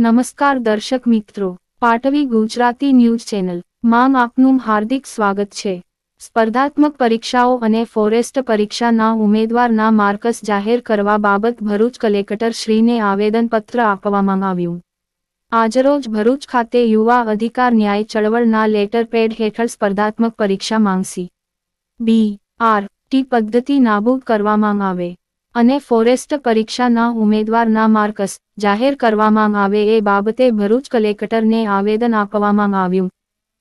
નમસ્કાર દર્શક મિત્રો, પાટવી ગુજરાતી ન્યૂઝ ચેનલ, માં આપનું હાર્દિક સ્વાગત છે. સ્પર્ધાત્મક પરીક્ષાઓ અને ફોરેસ્ટ પરીક્ષાના ઉમેદવારના માર્કસ જાહેર કરવા બાબત ભરૂચ કલેક્ટર શ્રીને આવેદનપત્ર આપવામાં આવ્યું. આજરોજ ભરૂચ ખાતે યુવા અધિકાર ન્યાય ચળવળના લેટર પેડ હેઠળ સ્પર્ધાત્મક પરીક્ષા માંગસી બી. આર. ટી પદ્ધતિ નાબૂદ કરવામાં આવે. અને ફોરેસ્ટ પરીક્ષાના ઉમેદવારના માર્કસ જાહેર કરવામાં આવે એ બાબતે ભરૂચ કલેક્ટરને આવેદન આપવામાં આવ્યું.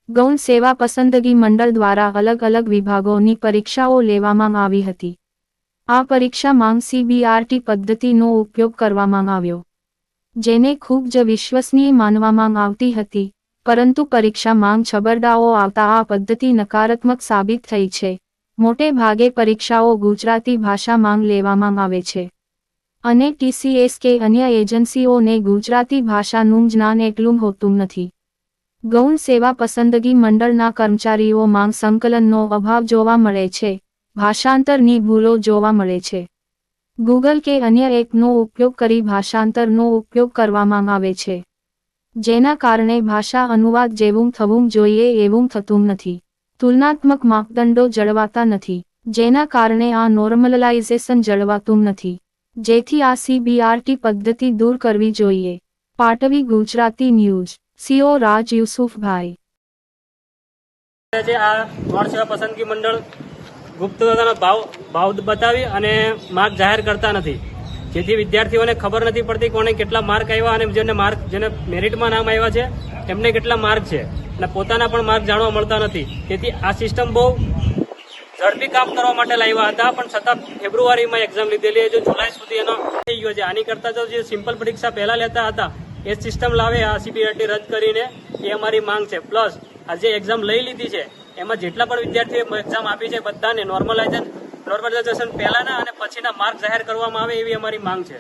ગૌણ સેવા પસંદગી મંડળ દ્વારા અલગ અલગ વિભાગોની પરીક્ષાઓ લેવામાં આવી હતી. આ પરીક્ષામાં સીબીઆરટી પદ્ધતિનો ઉપયોગ કરવામાં આવ્યો. જેને ખૂબ જ વિશ્વસનીય માનવામાં આવતી હતી, પરંતુ પરીક્ષા માંગ છબરડાઓ આવતા આ પદ્ધતિ નકારાત્મક સાબિત થઈ છે. મોટે ભાગે પરીક્ષાઓ ગુજરાતી ભાષા માંગ લેવામાં આવે છે. અને ટીસીએસ કે અન્ય એજન્સીઓને ગુજરાતી ભાષાનું જ્ઞાન એટલું હોતું નથી. ગૌણ સેવા પસંદગી મંડળના કર્મચારીઓમાં સંકલનનો અભાવ જોવા મળે છે. ભાષાંતરની ભૂલો જોવા મળે છે. ગૂગલ કે અન્ય એપનો ઉપયોગ કરી ભાષાંતરનો ઉપયોગ કરવામાં આવે છે. જેના કારણે ભાષા અનુવાદ જેવું થવું જોઈએ એવું થતું નથી. તુલનાત્મક માપદંડો જળવાતા નથી, જેના કારણે આ નોર્મલાઇઝેશન જળવાતું નથી. જેથી આ સીબીઆરટી પદ્ધતિ દૂર કરવી જોઈએ. પાટવી, ગુજરાતી ન્યૂઝ. સીઓ રાજ યુસુફભાઈ. પસંદગી મંડળ ગુપ્તતાનો ભાવ ભાવ બતાવી અને માર્ક જાહેર કરતા નથી. જેથી વિદ્યાર્થીઓને ખબર નથી પડતી કોને કેટલા માર્ક આવ્યા અને જેને માર્ક, જેને મેરિટમાં નામ આવ્યા છે એમને કેટલા માર્ક છે. અને પોતાના પણ માર્ક જાણવા મળતા નથી. તેથી આ સિસ્ટમ બહુ ઝડપી કામ કરવા માટે લાવ્યા હતા, પણ છતાં ફેબ્રુઆરીમાં એક્ઝામ લીધેલી જો જુલાઈ સુધી એનો થઈ ગયો છે. આની કરતા તો જે સિમ્પલ પરીક્ષા પહેલા લેતા હતા, એ સિસ્ટમ લાવે આ સીબીઆરટી રદ કરીને, એ અમારી માંગ છે. પ્લસ આ જે એક્ઝામ લઈ લીધી છે, એમાં જેટલા પણ વિદ્યાર્થીઓ એક્ઝામ આપી છે, બધાને નોર્મલાઇઝેશન નોર્મલાઇઝેશન પહેલાના અને પછીના માર્ક જાહેર કરવામાં આવે એવી અમારી માંગ છે.